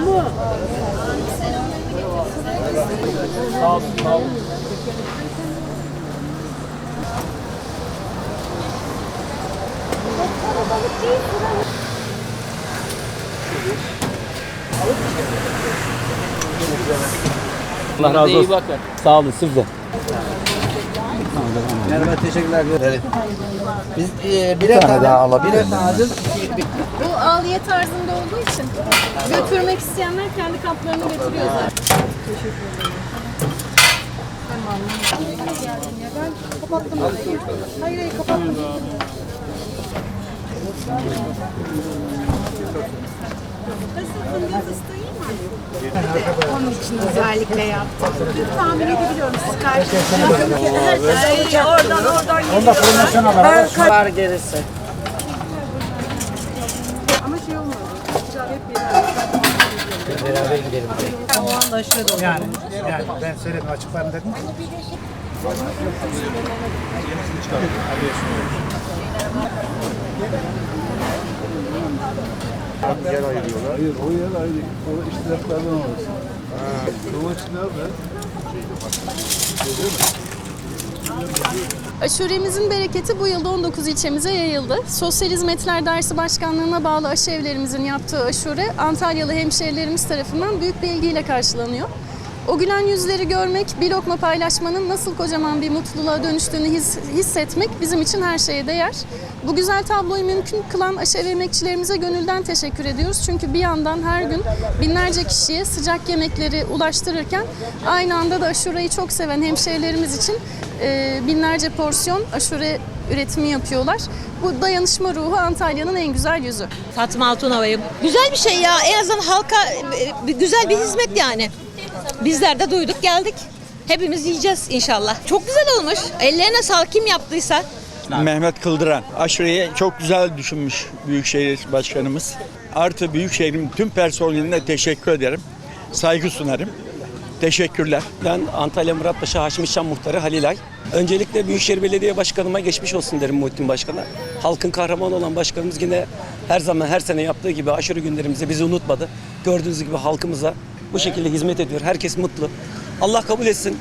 Sağ olun, sağ olun. Allah razı olsun. Sağ olun siz de. Merhaba teşekkürler. Biz e, birer tane, daha alabilir Birer tane alacağız. Bu aliyye tarzında olduğu için götürmek isteyenler kendi kaplarını götürüyor zaten. Hayır hayır kapattım. Onun için özellikle yaptım. Tahmin edebiliyorum siz karşınızda. Oradan oradan geliyor. Var gerisi. Ama şey olmadı. Beraber gidelim. Yani, yani ben söyledim açıklarım dedim. Hayır o yer ayrı. O iştiraklardan orası. Nerede? Aşuremizin bereketi bu yılda 19 ilçemize yayıldı. Sosyal Hizmetler Dersi Başkanlığı'na bağlı aşı evlerimizin yaptığı aşure Antalyalı hemşehrilerimiz tarafından büyük bir ilgiyle karşılanıyor. O gülen yüzleri görmek, bir lokma paylaşmanın nasıl kocaman bir mutluluğa dönüştüğünü his- hissetmek bizim için her şeye değer. Bu güzel tabloyu mümkün kılan aşevi emekçilerimize gönülden teşekkür ediyoruz. Çünkü bir yandan her gün binlerce kişiye sıcak yemekleri ulaştırırken aynı anda da aşureyi çok seven hemşehrilerimiz için e, binlerce porsiyon aşure üretimi yapıyorlar. Bu dayanışma ruhu Antalya'nın en güzel yüzü. Fatma Altunova'yım. Güzel bir şey ya. En azından halka e, güzel bir hizmet yani. Bizler de duyduk geldik. Hepimiz yiyeceğiz inşallah. Çok güzel olmuş. Ellerine sağlık kim yaptıysa. Mehmet Kıldıran. Aşureyi çok güzel düşünmüş Büyükşehir Başkanımız. Artı Büyükşehir'in tüm personeline teşekkür ederim. Saygı sunarım. Teşekkürler. Ben Antalya Muratpaşa Haşim İşcan Muhtarı Halil Ay. Öncelikle Büyükşehir Belediye Başkanıma geçmiş olsun derim Muhittin Başkan'a. Halkın kahramanı olan başkanımız yine her zaman her sene yaptığı gibi aşırı günlerimizi bizi unutmadı. Gördüğünüz gibi halkımıza bu şekilde hizmet ediyor. Herkes mutlu. Allah kabul etsin.